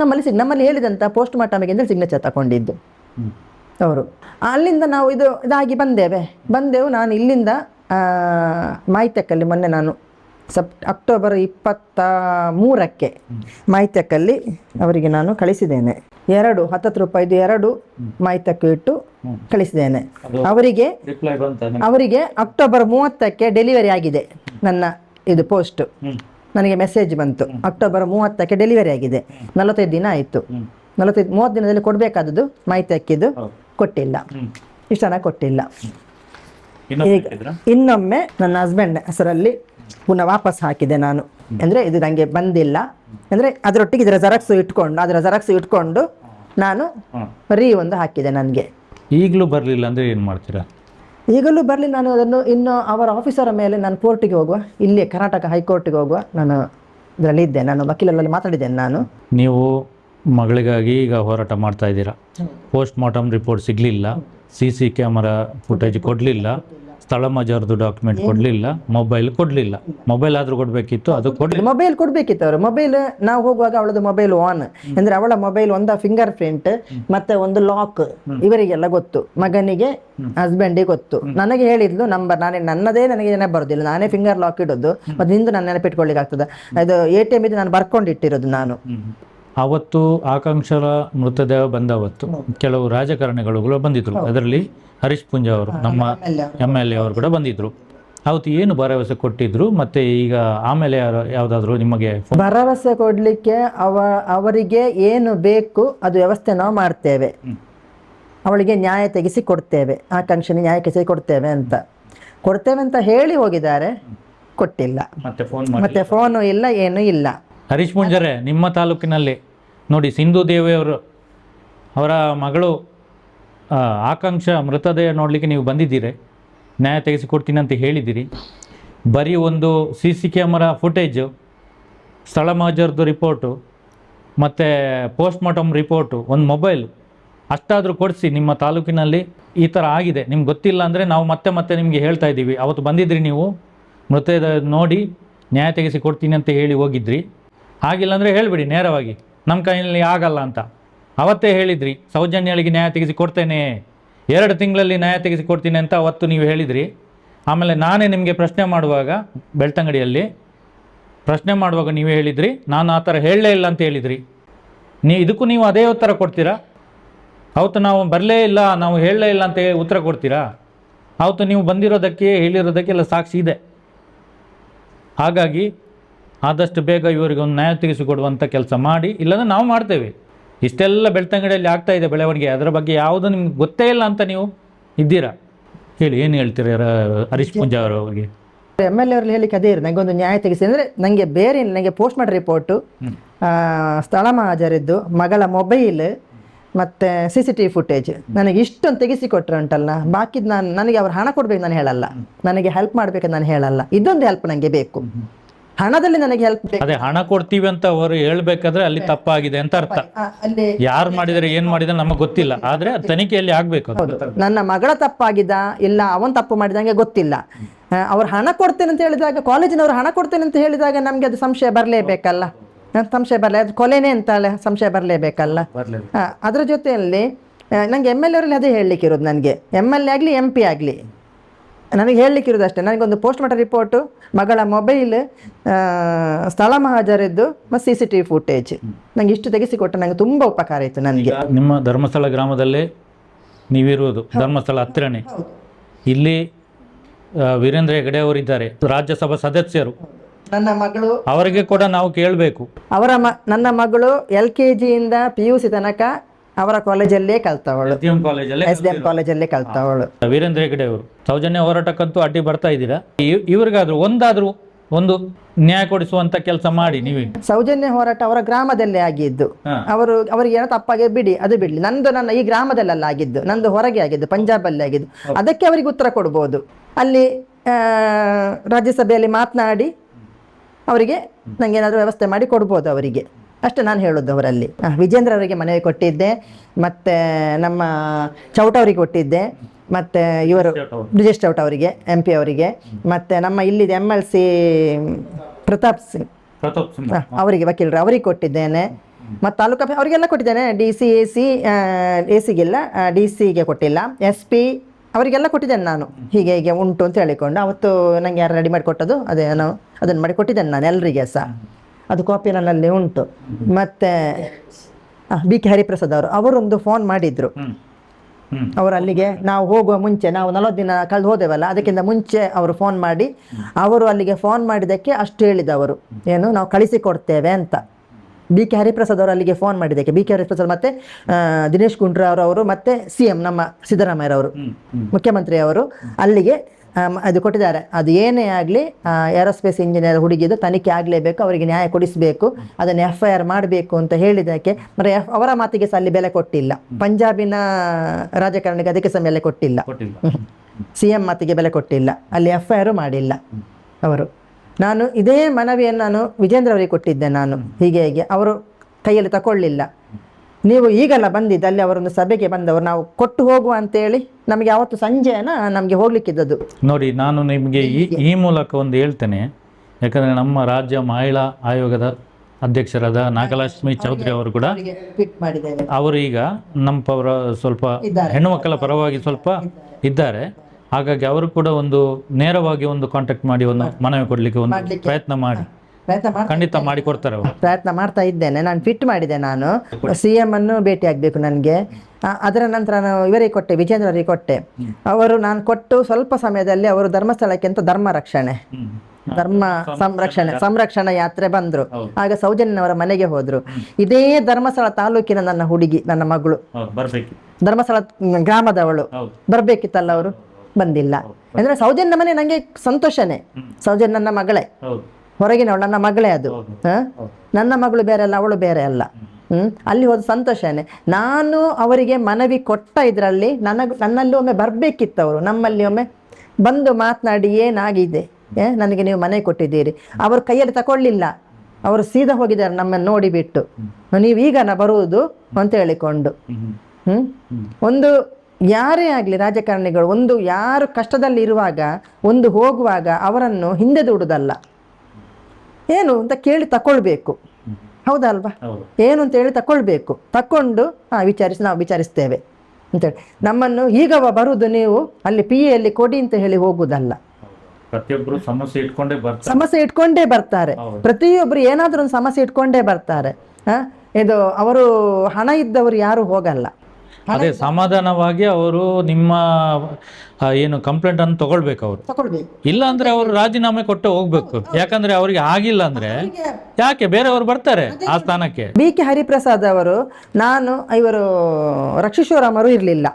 ನಮ್ಮಲ್ಲಿ ಸಿಗ್ ನಮ್ಮಲ್ಲಿ ಹೇಳಿದಂತ ಪೋಸ್ಟ್ ಮಾರ್ಟಮ್ಗೆ ಅಂದ್ರೆ ಸಿಗ್ನೇಚರ್ ತಗೊಂಡಿದ್ದು. ಅವರು. ಅಲ್ಲಿಂದ ನಾವು ಇದು ಇದಾಗಿ ಬಂದೇವೆ. ಬಂದೆವು. ನಾನು ಇಲ್ಲಿಂದ ಆ, ಮಾಹಿತ್ಯಕ್ಕಲ್ಲಿ ಮೊನ್ನೆ ನಾನು ಸಪ್ ಅಕ್ಟೋಬರ್ ಇಪ್ಪತ್ತ ಮೂರಕ್ಕೆ ಮೈತಕ್ಕಲ್ಲಿ ಅವರಿಗೆ ನಾನು ಕಳಿಸಿದ್ದೇನೆ. ಎರಡು ಹತ್ತತ್ತು ರೂಪಾಯಿದು ಎರಡು ಮಾಹಿತ್ಯಕ್ಕೆ ಇಟ್ಟು ಕಳಿಸಿದ್ದೇನೆ. ಅವರಿಗೆ ಅವರಿಗೆ ಅಕ್ಟೋಬರ್ ಮೂವತ್ತಕ್ಕೆ ಡೆಲಿವರಿ ಆಗಿದೆ ನನ್ನ ಇದು ಪೋಸ್ಟ್ ನನಗೆ ಮೆಸೇಜ್ ಬಂತು. ಅಕ್ಟೋಬರ್ ಮೂವತ್ತಕ್ಕೆ ಡೆಲಿವರಿ ಆಗಿದೆ. ನಲವತ್ತೈದು ದಿನ ಆಯಿತು. ನಲವತ್ತೈದು ಮೂವತ್ತು ದಿನದಲ್ಲಿ ಕೊಡಬೇಕಾದದ್ದು ಮಾಹಿತಿ ಹಾಕಿದ್ದು ಕೊಟ್ಟಿಲ್ಲ. ಇಷ್ಟನ ಕೊಟ್ಟಿಲ್ಲ. ಈಗ ಇನ್ನೊಮ್ಮೆ ನನ್ನ ಹಸ್ಬೆಂಡ್ ಹೆಸರಲ್ಲಿ ಪುನಃ ವಾಪಸ್ ಹಾಕಿದೆ ನಾನು. ಅಂದರೆ ಇದು ನನಗೆ ಬಂದಿಲ್ಲ. ಅಂದರೆ ಅದರೊಟ್ಟಿಗೆ ಇದರ ಜರಕ್ಸು ಇಟ್ಕೊಂಡು ಅದರ ಜರಕ್ಸು ಇಟ್ಕೊಂಡು ನಾನು ರೀ ಒಂದು ಹಾಕಿದೆ ನನಗೆ. ಈಗಲೂ ಬರಲಿಲ್ಲ ಅಂದ್ರೆ ಏನು ಮಾಡ್ತೀರಾ? ಈಗಲೂ ಬರಲಿ ನಾನು ಅದನ್ನು ಇನ್ನು ಅವರ ಆಫೀಸರ ಮೇಲೆ ನಾನು ಕೋರ್ಟಿಗೆ ಹೋಗುವ ಇಲ್ಲಿ ಕರ್ನಾಟಕ ಹೈಕೋರ್ಟಿಗೆ ಹೋಗುವ ನಾನು ಇದರಲ್ಲಿ ಇದ್ದೆ ನಾನು ವಕೀಲರಲ್ಲಿ ಮಾತಾಡಿದ್ದೇನೆ ನಾನು. ನೀವು ಮಗಳಿಗಾಗಿ ಈಗ ಹೋರಾಟ ಮಾಡ್ತಾ ಇದ್ದೀರಾ? ಪೋಸ್ಟ್ ಮಾರ್ಟಮ್ ರಿಪೋರ್ಟ್ ಸಿಗಲಿಲ್ಲ ಸಿ ಸಿ ಕ್ಯಾಮರಾ ಫುಟೇಜ್ ಕೊಡಲಿಲ್ಲ ಸ್ಥಳ ಮಜಾರ್ದು ಡಾಕ್ಯುಮೆಂಟ್ ಕೊಡ್ಲಿಲ್ಲ ಮೊಬೈಲ್ ಕೊಡ್ಲಿಲ್ಲ. ಮೊಬೈಲ್ ಆದ್ರೂ ಕೊಡಬೇಕಿತ್ತು ಅದು ಕೊಡಲಿಲ್ಲ. ಮೊಬೈಲ್ ಕೊಡ್ಬೇಕಿತ್ತು ಅವರು. ಮೊಬೈಲ್ ನಾವು ಹೋಗುವಾಗ ಅವಳದು ಮೊಬೈಲ್ ಆನ್ ಅಂದ್ರೆ ಅವಳ ಮೊಬೈಲ್ ಒಂದ ಫಿಂಗರ್ ಪ್ರಿಂಟ್ ಮತ್ತೆ ಒಂದು ಲಾಕ್ ಇವರಿಗೆಲ್ಲ ಗೊತ್ತು. ಮಗನಿಗೆ ಹಸ್ಬೆಂಡಿಗೆ ಗೊತ್ತು. ನನಗೆ ಹೇಳಿದ್ಲು ನಂಬರ್ ನಾನೇ ನನ್ನದೇ ನನಗೆ ನೆನಪು ಬರೋದಿಲ್ಲ. ನಾನೇ ಫಿಂಗರ್ ಲಾಕ್ ಇಡೋದು ಮತ್ತೆ ನಿಂದು ನನ್ನ ನೆನಪಿಟ್ಕೊಳ್ಳಿಕ್ಕೆ ಆಗ್ತದೆ. ಅದು ಎ ಟಿ ಎಂ ಇದು ನಾನು ಬರ್ಕೊಂಡಿಟ್ಟಿರೋದು ನಾನು. ಅವತ್ತು ಆಕಾಂಕ್ಷರ ಮೃತದೇಹ ಬಂದವತ್ತು. ಕೆಲವು ರಾಜಕಾರಣಿಗಳು ಕೂಡ ಬಂದಿದ್ರು. ಅದರಲ್ಲಿ ಹರೀಶ್ ಪುಂಜ ಅವರು ನಮ್ಮ ಎಂ ಎಲ್ ಎ ಅವರು. ಕೂಡ ಬಂದಿದ್ರು. ಅವತ್ತು ಏನು ಭರವಸೆ ಕೊಟ್ಟಿದ್ರು? ಮತ್ತೆ ಈಗ ಆಮೇಲೆ ಯಾವ್ದಾದ್ರು ನಿಮಗೆ ಭರವಸೆ ಕೊಡ್ಲಿಕ್ಕೆ ಅವ ಅವರಿಗೆ ಏನು ಬೇಕು ಅದು ವ್ಯವಸ್ಥೆ ನಾವು ಮಾಡ್ತೇವೆ. ಅವಳಿಗೆ ನ್ಯಾಯ ತೆಗೆಸಿ ಕೊಡ್ತೇವೆ. ಆಕಾಂಕ್ಷೆ ನ್ಯಾಯ ತೆಗೆಸಿ ಕೊಡ್ತೇವೆ ಅಂತ. ಕೊಡ್ತೇವೆ ಅಂತ ಹೇಳಿ ಹೋಗಿದ್ದಾರೆ. ಕೊಟ್ಟಿಲ್ಲ. ಮತ್ತೆ ಫೋನ್ ಮತ್ತೆ ಫೋನು ಇಲ್ಲ ಏನು ಇಲ್ಲ. ಹರೀಶ್ ಮುಂಜರೆ ನಿಮ್ಮ ತಾಲೂಕಿನಲ್ಲಿ ನೋಡಿ ಸಿಂಧು ದೇವಿಯವರು ಅವರ ಮಗಳು ಆಕಾಂಕ್ಷ ಮೃತದೇಹ ನೋಡಲಿಕ್ಕೆ ನೀವು ಬಂದಿದ್ದೀರಿ. ನ್ಯಾಯ ತೆಗೆಸಿಕೊಡ್ತೀನಿ ಅಂತ ಹೇಳಿದ್ದೀರಿ. ಬರೀ ಒಂದು ಸಿ ಸಿ ಕ್ಯಾಮರಾ ಫುಟೇಜು, ಸ್ಥಳ ಮಾಜರ್ದು ರಿಪೋರ್ಟು, ಮತ್ತು ಪೋಸ್ಟ್ ಮಾರ್ಟಮ್ ರಿಪೋರ್ಟು, ಒಂದು ಮೊಬೈಲ್ ಅಷ್ಟಾದರೂ ಕೊಡಿಸಿ ನಿಮ್ಮ ತಾಲೂಕಿನಲ್ಲಿ ಈ ಥರ ಆಗಿದೆ. ನಿಮ್ಗೆ ಗೊತ್ತಿಲ್ಲ ಅಂದರೆ ನಾವು ಮತ್ತೆ ಮತ್ತೆ ನಿಮಗೆ ಹೇಳ್ತಾ ಇದ್ದೀವಿ. ಅವತ್ತು ಬಂದಿದ್ರಿ ನೀವು, ಮೃತದೇಹ ನೋಡಿ ನ್ಯಾಯ ತೆಗೆಸಿ ಕೊಡ್ತೀನಿ ಅಂತ ಹೇಳಿ ಹೋಗಿದ್ರಿ. ಆಗಿಲ್ಲ ಅಂದರೆ ಹೇಳಿಬಿಡಿ ನೇರವಾಗಿ ನಮ್ಮ ಕೈಯಲ್ಲಿ ಆಗಲ್ಲ ಅಂತ. ಅವತ್ತೇ ಹೇಳಿದ್ರಿ, ಸೌಜನ್ಯಳಿಗೆ ನ್ಯಾಯ ತೆಗೆಸಿ ಕೊಡ್ತೇನೆ ಎರಡು ತಿಂಗಳಲ್ಲಿ ನ್ಯಾಯ ತೆಗೆಸಿ ಕೊಡ್ತೀನಿ ಅಂತ ಅವತ್ತು ನೀವು ಹೇಳಿದ್ರಿ. ಆಮೇಲೆ ನಾನೇ ನಿಮಗೆ ಪ್ರಶ್ನೆ ಮಾಡುವಾಗ, ಬೆಳ್ತಂಗಡಿಯಲ್ಲಿ ಪ್ರಶ್ನೆ ಮಾಡುವಾಗ ನೀವು ಹೇಳಿದ್ರಿ, ನಾನು ಆ ಥರ ಹೇಳಲೇ ಇಲ್ಲ ಅಂತ ಹೇಳಿದ್ರಿ. ನೀ, ಇದಕ್ಕೂ ನೀವು ಅದೇ ಉತ್ತರ ಕೊಡ್ತೀರಾ? ಅವತ್ತು ನಾವು ಬರಲೇ ಇಲ್ಲ, ನಾವು ಹೇಳಲೇ ಇಲ್ಲ ಅಂತ ಉತ್ತರ ಕೊಡ್ತೀರಾ? ಅವತ್ತು ನೀವು ಬಂದಿರೋದಕ್ಕೆ, ಹೇಳಿರೋದಕ್ಕೆ ಎಲ್ಲ ಸಾಕ್ಷಿ ಇದೆ. ಹಾಗಾಗಿ ಆದಷ್ಟು ಬೇಗ ಇವರಿಗೆ ಒಂದು ನ್ಯಾಯ ತೆಗೆಸಿಕೊಡುವಂಥ ಕೆಲಸ ಮಾಡಿ ಇಲ್ಲಾಂದ್ರೆ ನಾವು ಮಾಡ್ತೇವೆ. ಇಷ್ಟೆಲ್ಲ ಬೆಳ್ತಂಗಡಿಯಲ್ಲಿ ಆಗ್ತಾ ಇದೆ ಬೆಳವಣಿಗೆ. ಅದರ ಬಗ್ಗೆ ಯಾವುದು ನಿಮ್ಗೆ ಗೊತ್ತೇ ಇಲ್ಲ ಅಂತ ನೀವು ಇದ್ದೀರಾ? ಹೇಳಿ ಏನು ಹೇಳ್ತೀರಿ ಹರೀಶ್ ಪೂಂಜಾ ಅವರಿಗೆ? ಎಂ ಎಲ್ ಅವ್ರಲ್ಲಿ ಹೇಳಿಕ್ಕೆ ಅದೇ ಇರು. ನನಗೆ ಒಂದು ನ್ಯಾಯ ತೆಗೆಸಿ. ಅಂದರೆ ನನಗೆ ಬೇರೆ ಇಲ್ಲ. ನನಗೆ ಪೋಸ್ಟ್ ಮಾಡಿ ರಿಪೋರ್ಟು ಸ್ಥಳ ಮಹಾಜರಿದ್ದು ಮಗಳ ಮೊಬೈಲ್ ಮತ್ತು C C T V footage ನನಗೆ ಇಷ್ಟೊಂದು ತೆಗೆಸಿಕೊಟ್ರೆ ಉಂಟಲ್ಲ ಬಾಕಿದ್ದು ನಾನು ನನಗೆ ಅವ್ರು ಹಣ ಕೊಡ್ಬೇಕು ನಾನು ಹೇಳಲ್ಲ. ನನಗೆ ಹೆಲ್ಪ್ ಮಾಡಬೇಕು ನಾನು ಹೇಳಲ್ಲ. ಇದೊಂದು ಹೆಲ್ಪ್ ನನಗೆ ಬೇಕು. ಹಣದಲ್ಲಿ ನನಗೆ ಹೆಲ್ಪ್ ಬೇಕು. ಅದೇ ಹಣ ಕೊಡ್ತೀವಿ ಅಂತ ಅವರು ಹೇಳ್ಬೇಕಾದ್ರೆ ಅಲ್ಲಿ ತಪ್ಪಾಗಿದೆ ಅಂತ ಅರ್ಥ. ಅಲ್ಲಿ ಯಾರು ಮಾಡಿದರೆ ಏನ್ ಮಾಡಿದ್ರೆ ನಮಗೆ ಗೊತ್ತಿಲ್ಲ. ಆದ್ರೆ ತನಿಖೆಯಲ್ಲಿ ಆಗ್ಬೇಕು ಅದು. ನನ್ನ ಮಗಳ ತಪ್ಪಾಗಿದ ಇಲ್ಲ ಅವನ್ ತಪ್ಪು ಮಾಡಿದಂಗೆ ಗೊತ್ತಿಲ್ಲ. ಅವ್ರು ಹಣ ಕೊಡ್ತೇನೆ ಅಂತ ಹೇಳಿದಾಗ ಕಾಲೇಜಿನವ್ರು ಹಣ ಕೊಡ್ತೇನೆ ಅಂತ ಹೇಳಿದಾಗ ನಮ್ಗೆ ಅದು ಸಂಶಯ ಬರಲೇಬೇಕಲ್ಲ? ಸಂಶಯ ಬರಲೇ ಅದು ಕೊಲೆನೇ ಅಂತ ಸಂಶಯ ಬರಲೇಬೇಕಲ್ಲ? ಅದ್ರ ಆ, ಅದರ ಜೊತೆಯಲ್ಲಿ ನಂಗೆ ಎಂ ಎಲ್ ಅವರಲ್ಲಿ ಅದೇ ಹೇಳಲಿಕ್ಕೆ ಇರೋದು ನನಗೆ. ಎಂ ಎಲ್ ಎ ಆಗಲಿ ಎಂ ಪಿ ಆಗಲಿ. ನನಗೆ ಹೇಳಲಿಕ್ಕಿರೋದು ಅಷ್ಟೇ. ನನಗೊಂದು ಪೋಸ್ಟ್ ಮಾರ್ಟಮ್ ರಿಪೋರ್ಟು ಮಗಳ ಮೊಬೈಲ್ ಸ್ಥಳ ಮಹಾಜರಿದ್ದು ಮತ್ತು C C T V footage ನಂಗೆ ಇಷ್ಟು ತೆಗೆಸಿಕೊಟ್ಟು ನನಗೆ ತುಂಬ ಉಪಕಾರ ಆಯಿತು ನನಗೆ. ನಿಮ್ಮ ಧರ್ಮಸ್ಥಳ ಗ್ರಾಮದಲ್ಲೇ ನೀವಿರುವುದು ಧರ್ಮಸ್ಥಳ ಹತ್ತಿರನೇ ಇಲ್ಲಿ ವೀರೇಂದ್ರ ಹೆಗಡೆ ಅವರಿದ್ದಾರೆ ರಾಜ್ಯಸಭಾ ಸದಸ್ಯರು. ನನ್ನ ಮಗಳು ಅವರಿಗೆ ಕೂಡ ನಾವು ಕೇಳಬೇಕು. ಅವರ ಮ ನನ್ನ ಮಗಳು ಎಲ್ ಕೆ ಜಿಯಿಂದ ಪಿ ಯು ಸಿ ತನಕ ಅವರ ಕಾಲೇಜಲ್ಲೇ ಕಲ್ತವಳು. ಎಸ್ ಡಿ ಎಂ ಕಾಲೇಜಲ್ಲೇ ಕಲ್ತವಳು. ವೀರೇಂದ್ರ ಹೆಗಡೆ ಅವರು ಸೌಜನ್ಯ ಹೋರಾಟಕ್ಕಂತೂ ಅಡ್ಡಿ ಬರ್ತಾ ಇದ್ದೀರಾ? ಇವ್- ಇವ್ರಿಗಾದ್ರೂ ಒಂದಾದ್ರೂ ಒಂದು ನ್ಯಾಯ ಕೊಡಿಸುವಂತ ಕೆಲಸ ಮಾಡಿ ನೀವು ಸೌಜನ್ಯ ಹೋರಾಟ ಅವರ ಗ್ರಾಮದಲ್ಲೇ ಆಗಿದ್ದು. ಹಾ. ಅವರು ಅವರಿಗೆ ಏನೋ ತಪ್ಪಾಗಿ ಬಿಡಿ ಅದು ಬಿಡ್ಲಿ. ನಂದು ನನ್ನ ಈ ಗ್ರಾಮದಲ್ಲೆಲ್ಲ ಆಗಿದ್ದು ನಂದು ಹೊರಗೆ ಆಗಿದ್ದು ಪಂಜಾಬಲ್ಲಿ ಆಗಿದ್ದು. ಅದಕ್ಕೆ ಅವರಿಗೆ ಉತ್ತರ ಕೊಡ್ಬೋದು. ಅಲ್ಲಿ ಆ, ರಾಜ್ಯಸಭೆಯಲ್ಲಿ ಮಾತನಾಡಿ ಅವರಿಗೆ ನಂಗೆ ಏನಾದರೂ ವ್ಯವಸ್ಥೆ ಮಾಡಿ ಕೊಡ್ಬೋದು ಅವರಿಗೆ. ಅಷ್ಟೇ ನಾನು ಹೇಳೋದು ಅವರಲ್ಲಿ. ವಿಜೇಂದ್ರ ಅವರಿಗೆ ಮನವಿ ಕೊಟ್ಟಿದ್ದೆ ಮತ್ತು ನಮ್ಮ ಚೌಟ ಅವರಿಗೆ ಕೊಟ್ಟಿದ್ದೆ ಮತ್ತು ಇವರು ಬ್ರಿಜೇಶ್ ಚೌಟ ಅವರಿಗೆ. ಎಂ ಪಿ ಅವರಿಗೆ ಮತ್ತು ನಮ್ಮ ಇಲ್ಲಿದೆ M L C Pratap Singh. ಅವರಿಗೆ ವಕೀಲರು ಅವರಿಗೆ ಕೊಟ್ಟಿದ್ದೇನೆ. ಮತ್ತು ತಾಲೂಕು ಅವರಿಗೆಲ್ಲ ಕೊಟ್ಟಿದ್ದೇನೆ D C A C A ಸಿಗೆಲ್ಲ D ಸಿಗೆ ಕೊಟ್ಟಿಲ್ಲ. ಎಸ್ ಪಿ ಅವರಿಗೆಲ್ಲ ಕೊಟ್ಟಿದ್ದೇನೆ ನಾನು. ಹೀಗೆ ಹೀಗೆ ಉಂಟು ಅಂತ ಹೇಳಿಕೊಂಡು ಅವತ್ತು ನನಗೆ ಯಾರು ರೆಡಿ ಮಾಡಿ ಕೊಟ್ಟದ್ದು ಅದೇ ನಾನು ಅದನ್ನು ಮಾಡಿ ಕೊಟ್ಟಿದ್ದೇನೆ ನಾನು ಎಲ್ಲರಿಗೆ ಸಹ ಅದು ಕಾಪಿ ನನ್ನಲ್ಲಿ ಉಂಟು. ಮತ್ತೆ ಬಿ ಕೆ ಹರಿಪ್ರಸಾದ್ ಅವರು ಅವರೊಂದು ಫೋನ್ ಮಾಡಿದ್ರು. ಅವರು ಅಲ್ಲಿಗೆ ನಾವು ಹೋಗುವ ಮುಂಚೆ ನಾವು ನಲವತ್ತು ದಿನ ಕಳೆದು ಹೋದೆವಲ್ಲ ಅದಕ್ಕಿಂತ ಮುಂಚೆ ಅವರು ಫೋನ್ ಮಾಡಿ ಅವರು ಅಲ್ಲಿಗೆ ಫೋನ್ ಮಾಡಿದ್ದಕ್ಕೆ ಅಷ್ಟು ಹೇಳಿದವರು. ಏನು ನಾವು ಕಳಿಸಿ ಕೊಡ್ತೇವೆ ಅಂತ. ಬಿ ಕೆ ಹರಿಪ್ರಸಾದ್ ಅವರು ಅಲ್ಲಿಗೆ ಫೋನ್ ಮಾಡಿದ್ದಕ್ಕೆ. ಬಿ ಕೆ ಹರಿಪ್ರಸಾದ್ ಮತ್ತೆ ದಿನೇಶ್ ಗುಂಡ್ರಾವ್ ಅವರು ಮತ್ತೆ ಸಿ ಎಂ ನಮ್ಮ ಸಿದ್ದರಾಮಯ್ಯ ಅವರು ಹ್ಮ್. ಮುಖ್ಯಮಂತ್ರಿ ಅವರು ಅಲ್ಲಿಗೆ ಅದು ಕೊಟ್ಟಿದ್ದಾರೆ. ಅದು ಏನೇ ಆಗಲಿ ಏರೋಸ್ಪೇಸ್ ಇಂಜಿನಿಯರ್ ಹುಡುಗಿದು ತನಿಖೆ ಆಗಲೇಬೇಕು ಅವರಿಗೆ ನ್ಯಾಯ ಕೊಡಿಸಬೇಕು ಅದನ್ನು ಎಫ್ ಐ ಆರ್ ಮಾಡಬೇಕು ಅಂತ ಹೇಳಿದ್ದಕ್ಕೆ ಮರೆ ಎಫ್ ಅವರ ಮಾತಿಗೆ ಸಹ ಅಲ್ಲಿ ಬೆಲೆ ಕೊಟ್ಟಿಲ್ಲ. ಪಂಜಾಬಿನ ರಾಜಕಾರಣಿಗೆ ಅದಕ್ಕೆ ಸಹ ಬೆಲೆ ಕೊಟ್ಟಿಲ್ಲ. ಕೊಟ್ಟಿಲ್ಲ. ಸಿ ಎಂ ಮಾತಿಗೆ ಬೆಲೆ ಕೊಟ್ಟಿಲ್ಲ. ಅಲ್ಲಿ ಎಫ್ ಐ ಆರು ಮಾಡಿಲ್ಲ ಅವರು. ನಾನು ಇದೇ ಮನವಿಯನ್ನು ನಾನು ವಿಜೇಂದ್ರ ಅವರಿಗೆ ಕೊಟ್ಟಿದ್ದೆ ನಾನು. ಹೀಗೆ ಹೀಗೆ. ಅವರು ಕೈಯಲ್ಲಿ ತಗೊಳ್ಳಿಲ್ಲ ನೀವು ಈಗಲ್ಲ ಬಂದಿದ್ದು ಅಲ್ಲಿ ಅವರೊಂದು ಸಭೆಗೆ ಬಂದವರು ನಾವು ಕೊಟ್ಟು ಹೋಗುವ ಅಂತೇಳಿ ನಮಗೆ ಅವತ್ತು ಸಂಜೆನ ನಮಗೆ ಹೋಗ್ಲಿಕ್ಕಿದ್ದದ್ದು. ನೋಡಿ ನಾನು ನಿಮಗೆ ಈ ಈ ಮೂಲಕ ಒಂದು ಹೇಳ್ತೇನೆ. ಯಾಕಂದ್ರೆ ನಮ್ಮ ರಾಜ್ಯ ಮಹಿಳಾ ಆಯೋಗದ ಅಧ್ಯಕ್ಷರಾದ ನಾಗಲಕ್ಷ್ಮಿ ಚೌಧರಿ ಅವರು ಕೂಡ ಅವರು ಈಗ ನಮ್ಮ ಪರ ಸ್ವಲ್ಪ. ಹೆಣ್ಣು ಮಕ್ಕಳ ಪರವಾಗಿ ಸ್ವಲ್ಪ ಇದ್ದಾರೆ. ಹಾಗಾಗಿ ಅವರು ಕೂಡ ಒಂದು ನೇರವಾಗಿ ಒಂದು ಕಾಂಟ್ಯಾಕ್ಟ್ ಮಾಡಿ ಒಂದು ಮನವಿ ಕೊಡಲಿಕ್ಕೆ ಒಂದು ಪ್ರಯತ್ನ ಮಾಡಿ. ಪ್ರಯತ್ನ ಖಂಡಿತ ಮಾಡಿ ಕೊಡ್ತಾರೆ ಅವರು. ಪ್ರಯತ್ನ ಮಾಡ್ತಾ ಇದ್ದೇನೆ. ನಾನು ಫಿಟ್ ಮಾಡಿದೆ ನಾನು. ಸಿ ಎಂ ಅನ್ನು ಭೇಟಿ ಆಗಬೇಕು ನನಗೆ. ಅದರ ನಂತರ ನಾನು ಇವರಿಗೆ ಕೊಟ್ಟೆ ವಿಜೇಂದ್ರ ಅವರಿಗೆ ಕೊಟ್ಟೆ. ಅವರು ನಾನು ಕೊಟ್ಟು ಸ್ವಲ್ಪ ಸಮಯದಲ್ಲಿ ಅವರು ಧರ್ಮಸ್ಥಳಕ್ಕೆ ಅಂತ ಧರ್ಮ ರಕ್ಷಣೆ. ಧರ್ಮ ಸಂರಕ್ಷಣೆ. ಸಂರಕ್ಷಣಾ ಯಾತ್ರೆ ಬಂದ್ರು. ಆಗ ಸೌಜನ್ಯವರ ಮನೆಗೆ ಹೋದ್ರು. ಇದೇ ಧರ್ಮಸ್ಥಳ ತಾಲೂಕಿನ ನನ್ನ ಹುಡುಗಿ ನನ್ನ ಮಗಳು. ಧರ್ಮಸ್ಥಳ ಗ್ರಾಮದವಳು. ಬರ್ಬೇಕಿತ್ತಲ್ಲ ಅವರು? ಬಂದಿಲ್ಲ. ಅಂದ್ರೆ ಸೌಜನ್ಯ ಮನೆ ನಂಗೆ ಸಂತೋಷನೇ. ಸೌಜನ್ಯ ನನ್ನ ಮಗಳೇ. ಹೊರಗಿನವಳು ನನ್ನ ಮಗಳೇ ಅದು. ಹ? ನನ್ನ ಮಗಳು ಬೇರೆ ಅಲ್ಲ ಅವಳು ಬೇರೆ ಅಲ್ಲ. ಹ್ಮ್. ಅಲ್ಲಿ ಹೋದ ಸಂತೋಷನೇ ನಾನು ಅವರಿಗೆ ಮನವಿ ಕೊಟ್ಟ ಇದರಲ್ಲಿ ನನಗೆ ನನ್ನಲ್ಲಿ ಒಮ್ಮೆ ಬರ್ಬೇಕಿತ್ತು ಅವರು. ನಮ್ಮಲ್ಲಿ ಒಮ್ಮೆ ಬಂದು ಮಾತನಾಡಿ ಏನಾಗಿದೆ? ಏ ನನಗೆ ನೀವು ಮನೆ ಕೊಟ್ಟಿದ್ದೀರಿ. ಅವರು ಕೈಯಲ್ಲಿ ತಕೊಳ್ಳಿಲ್ಲ. ಅವರು ಸೀದಾ ಹೋಗಿದ್ದಾರೆ ನಮ್ಮನ್ನು ನೋಡಿಬಿಟ್ಟು. ನೀವು ಈಗನ ಬರುವುದು ಅಂತ ಹೇಳಿಕೊಂಡು. ಹ್ಮ್. ಒಂದು ಯಾರೇ ಆಗಲಿ ರಾಜಕಾರಣಿಗಳು ಒಂದು ಯಾರು ಕಷ್ಟದಲ್ಲಿ ಇರುವಾಗ ಒಂದು ಹೋಗುವಾಗ ಅವರನ್ನು ಹಿಂದೆ ದೂಡುದಲ್ಲ ಏನು ಅಂತ ಕೇಳಿ ತಕೊಳ್ಬೇಕು. ಹೌದಲ್ವಾ? ಏನು ಅಂತ ಹೇಳಿ ತಕೊಳ್ಬೇಕು. ತಕೊಂಡು ಹಾ ವಿಚಾರಿಸಿ ನಾವು ವಿಚಾರಿಸ್ತೇವೆ ಅಂತೇಳಿ ನಮ್ಮನ್ನು ಈಗ ಬರುವುದು ನೀವು ಅಲ್ಲಿ ಪಿ ಎಲ್ಲಿ ಕೊಡಿ ಅಂತ ಹೇಳಿ ಹೋಗುದಲ್ಲ. ಪ್ರತಿಯೊಬ್ಬರು ಸಮಸ್ಯೆ ಇಟ್ಕೊಂಡೇ ಬರ್ತಾರೆ. ಸಮಸ್ಯೆ ಇಟ್ಕೊಂಡೇ ಬರ್ತಾರೆ. ಪ್ರತಿಯೊಬ್ಬರು ಏನಾದರೂ ಒಂದು ಸಮಸ್ಯೆ ಇಟ್ಕೊಂಡೇ ಬರ್ತಾರೆ. ಇದು ಅವರು ಹಣ ಇದ್ದವರು ಯಾರು ಹೋಗಲ್ಲ. ಅದೇ ಸಮಾಧಾನವಾಗಿ ಅವರು ನಿಮ್ಮ ಏನು ಕಂಪ್ಲೇಂಟ್ ಅನ್ನು ತಗೊಳ್ಬೇಕು ಅವರು. ಇಲ್ಲ ಅಂದ್ರೆ ಅವರು ರಾಜೀನಾಮೆ ಕೊಟ್ಟು ಹೋಗ್ಬೇಕು. ಯಾಕಂದ್ರೆ ಅವರಿಗೆ ಆಗಿಲ್ಲ ಅಂದ್ರೆ ಯಾಕೆ? ಬೇರೆಯವರು ಬರ್ತಾರೆ ಆ ಸ್ಥಾನಕ್ಕೆ. ಬಿ ಕೆ ಹರಿಪ್ರಸಾದ್ ಅವರು ನಾನು ಇವರು ರಕ್ಷಿಶೋರಾಮ್ ಅವರು ಇರಲಿಲ್ಲ.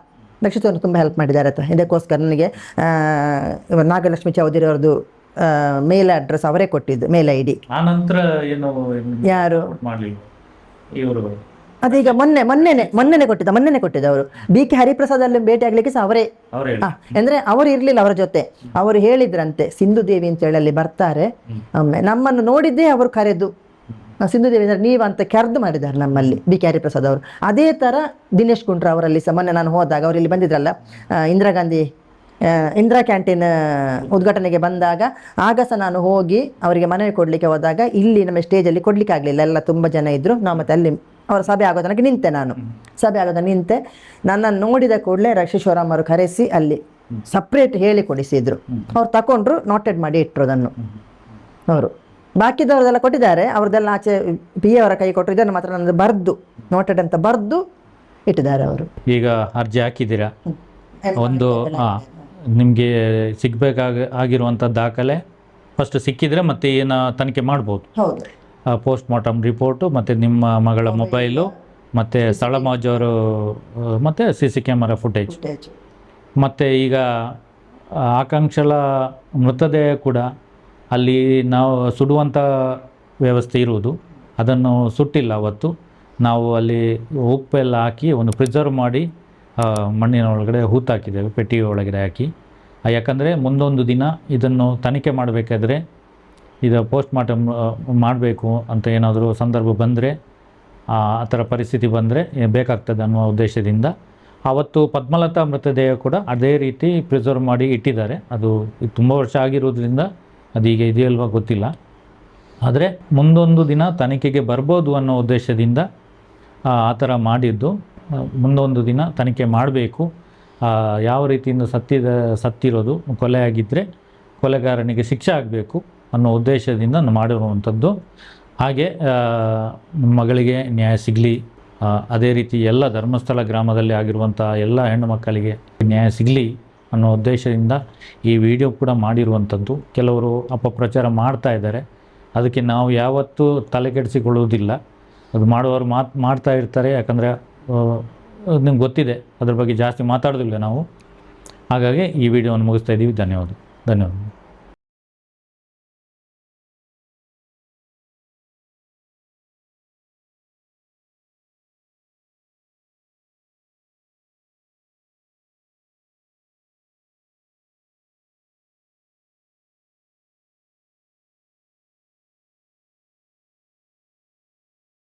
ರಕ್ಷಿಶ್ವರ ತುಂಬ ಹೆಲ್ಪ್ ಮಾಡಿದ್ದಾರೆ ಇದಕ್ಕೋಸ್ಕರ ನನಗೆ ನಾಗಲಕ್ಷ್ಮಿ ಚೌಧರಿ ಅವ್ರದ್ದು ಮೇಲ್ ಅಡ್ರೆಸ್ ಅವರೇ ಕೊಟ್ಟಿದ್ದು ಮೇಲ್ ಐ ಡಿ ಆ ನಂತರ ಏನು ಯಾರು? ಇವರು. ಅದೀಗ ಮೊನ್ನೆ ಮೊನ್ನೆನೆ ಮೊನ್ನೆನೆ ಕೊಟ್ಟಿದ್ದ ಮೊನ್ನೆನೆ ಕೊಟ್ಟಿದ್ದ ಅವರು. ಬಿ ಕೆ ಹರಿಪ್ರಸಾದ್ ಅಲ್ಲಿ ಭೇಟಿ ಆಗ್ಲಿಕ್ಕೆ ಸಹ ಅವರೇ ಅಂದ್ರೆ ಅವರು ಇರ್ಲಿಲ್ಲ ಅವರ ಜೊತೆ. ಅವರು ಹೇಳಿದ್ರಂತೆ ಸಿಂಧು ದೇವಿ ಅಂತ ಹೇಳಿ ಅಲ್ಲಿ ಬರ್ತಾರೆ ಒಮ್ಮೆ ನಮ್ಮನ್ನು ನೋಡಿದ್ದೇ ಅವರು ಕರೆದು. ಸಿಂಧು ದೇವಿ ಅಂದ್ರೆ ನೀವು ಅಂತ ಕರೆದು ಮಾಡಿದ್ದಾರೆ ನಮ್ಮಲ್ಲಿ ಬಿ ಕೆ ಹರಿಪ್ರಸಾದ್ ಅವರು. ಅದೇ ತರ ದಿನೇಶ್ ಕುಂಟ್ರ ಅವರಲ್ಲಿ ಸಹ ಮೊನ್ನೆ ನಾನು ಹೋದಾಗ ಅವರು ಇಲ್ಲಿ ಬಂದಿದ್ರಲ್ಲ ಇಂದಿರಾ ಗಾಂಧಿ ಆ, ಇಂದಿರಾ ಕ್ಯಾಂಟೀನ್ ಉದ್ಘಾಟನೆಗೆ ಬಂದಾಗ ಆಗ ಸಹ ನಾನು ಹೋಗಿ ಅವರಿಗೆ ಮನವಿ ಕೊಡ್ಲಿಕ್ಕೆ ಹೋದಾಗ ಇಲ್ಲಿ ನಮ್ಮ ಸ್ಟೇಜಲ್ಲಿ ಕೊಡ್ಲಿಕ್ಕೆ ಆಗಲಿಲ್ಲ. ಎಲ್ಲ ತುಂಬ ಜನ ಇದ್ರು. ನಾವು ಮತ್ತೆ ಅಲ್ಲಿ ಅವರ ಸಭೆ ಆಗೋ ತನಕ ನಿಂತೆ ನಾನು. ಸಭೆ ಆಗೋದ ನಿಂತೆ. ನನ್ನನ್ನು ನೋಡಿದ ಕೂಡಲೇ ರಕ್ಷೇಶ್ವರಮ್ ಅವರು ಕರೆಸಿ ಅಲ್ಲಿ ಸಪ್ರೇಟ್ ಹೇಳಿ ಕೊಡಿಸಿದ್ರು. ಅವ್ರು ತಕೊಂಡ್ರು ನೋಟೆಡ್ ಮಾಡಿ ಇಟ್ರು ಅದನ್ನು ಅವರು. ಬಾಕಿದವ್ರದೆಲ್ಲ ಕೊಟ್ಟಿದ್ದಾರೆ. ಅವ್ರದ್ದೆಲ್ಲ ಆಚೆ ಪಿ ಅವರ ಕೈ ಕೊಟ್ಟರು. ಇದನ್ನು ಮಾತ್ರ ನನ್ನದು ಬರ್ದು ನೋಟೆಡ್ ಅಂತ ಬರ್ದು ಇಟ್ಟಿದ್ದಾರೆ ಅವರು. ಈಗ ಅರ್ಜಿ ಹಾಕಿದ್ದೀರಾ? ಒಂದು ನಿಮಗೆ ಸಿಗ್ಬೇಕಾಗ ಆಗಿರುವಂಥ ದಾಖಲೆ ಫಸ್ಟ್ ಸಿಕ್ಕಿದ್ರೆ ಮತ್ತೆ ಏನು ತನಿಖೆ ಮಾಡ್ಬೋದು? ಹೌದು. ಪೋಸ್ಟ್ ಮಾರ್ಟಮ್ ರಿಪೋರ್ಟು ಮತ್ತು ನಿಮ್ಮ ಮಗಳ ಮೊಬೈಲು ಮತ್ತು ಸ್ಥಳ ಮಾಜವರು ಮತ್ತು ಸಿ ಸಿ ಕ್ಯಾಮರಾ ಫುಟೇಜ್. ಮತ್ತು ಈಗ ಆಕಾಂಕ್ಷಳ ಮೃತದೇಹ ಕೂಡ ಅಲ್ಲಿ ನಾವು ಸುಡುವಂಥ ವ್ಯವಸ್ಥೆ ಇರುವುದು. ಅದನ್ನು ಸುಟ್ಟಿಲ್ಲ ಅವತ್ತು. ನಾವು ಅಲ್ಲಿ ಉಪ್ಪೆಲ್ಲ ಹಾಕಿ ಒಂದು ಪ್ರಿಸರ್ವ್ ಮಾಡಿ ಮಣ್ಣಿನ ಒಳಗಡೆ ಹೂತಾಕಿದ್ದೇವೆ ಪೆಟ್ಟಿಗೆ ಒಳಗಡೆ ಹಾಕಿ. ಯಾಕಂದರೆ ಮುಂದೊಂದು ದಿನ ಇದನ್ನು ತನಿಖೆ ಮಾಡಬೇಕಾದ್ರೆ ಇದು ಪೋಸ್ಟ್ ಮಾರ್ಟಮ್ ಮಾಡಬೇಕು ಅಂತ ಏನಾದರೂ ಸಂದರ್ಭ ಬಂದರೆ, ಆ ಥರ ಪರಿಸ್ಥಿತಿ ಬಂದರೆ ಬೇಕಾಗ್ತದೆ ಅನ್ನುವ ಉದ್ದೇಶದಿಂದ. ಆವತ್ತು ಪದ್ಮಲತಾ ಮೃತದೇಹ ಕೂಡ ಅದೇ ರೀತಿ ಪ್ರಿಸರ್ವ್ ಮಾಡಿ ಇಟ್ಟಿದ್ದಾರೆ. ಅದು ತುಂಬ ವರ್ಷ ಆಗಿರೋದ್ರಿಂದ ಅದೀಗ ಇದೆಯಲ್ವಾ ಗೊತ್ತಿಲ್ಲ. ಆದರೆ ಮುಂದೊಂದು ದಿನ ತನಿಖೆಗೆ ಬರ್ಬೋದು ಅನ್ನೋ ಉದ್ದೇಶದಿಂದ, ಆ ಥರ ಮಾಡಿದ್ದು. ಮುಂದೊಂದು ದಿನ ತನಿಖೆ ಮಾಡಬೇಕು. ಯಾವ ರೀತಿಯಿಂದ ಸತ್ತಿದ, ಸತ್ತಿರೋದು, ಕೊಲೆ ಆಗಿದ್ದರೆ ಕೊಲೆಗಾರನಿಗೆ ಶಿಕ್ಷೆ ಆಗಬೇಕು. ಅನ್ನೋ ಉದ್ದೇಶದಿಂದ ಮಾಡಿರುವಂಥದ್ದು. ಹಾಗೆ ಮಗಳಿಗೆ ನ್ಯಾಯ ಸಿಗಲಿ. ಅದೇ ರೀತಿ ಎಲ್ಲ ಧರ್ಮಸ್ಥಳ ಗ್ರಾಮದಲ್ಲಿ ಆಗಿರುವಂಥ ಎಲ್ಲ ಹೆಣ್ಣು ಮಕ್ಕಳಿಗೆ ನ್ಯಾಯ ಸಿಗಲಿ ಅನ್ನೋ ಉದ್ದೇಶದಿಂದ ಈ ವಿಡಿಯೋ ಕೂಡ ಮಾಡಿರುವಂಥದ್ದು. ಕೆಲವರು ಅಪಪ್ರಚಾರ ಮಾಡ್ತಾ ಇದ್ದಾರೆ. ಅದಕ್ಕೆ ನಾವು ಯಾವತ್ತೂ ತಲೆಕೆಡಿಸಿಕೊಳ್ಳುವುದಿಲ್ಲ ಅದು ಮಾಡುವವರು ಮಾತು, ಮಾಡ್ತಾ ಇರ್ತಾರೆ. ಯಾಕಂದರೆ ನಿಮ್ಗೆ ಗೊತ್ತಿದೆ. ಅದ್ರ ಬಗ್ಗೆ ಜಾಸ್ತಿ ಮಾತಾಡೋದಿಲ್ಲ ನಾವು. ಹಾಗಾಗಿ ಈ ವಿಡಿಯೋವನ್ನು ಮುಗಿಸ್ತಾ ಇದ್ದೀವಿ. ಧನ್ಯವಾದ ಧನ್ಯವಾದ.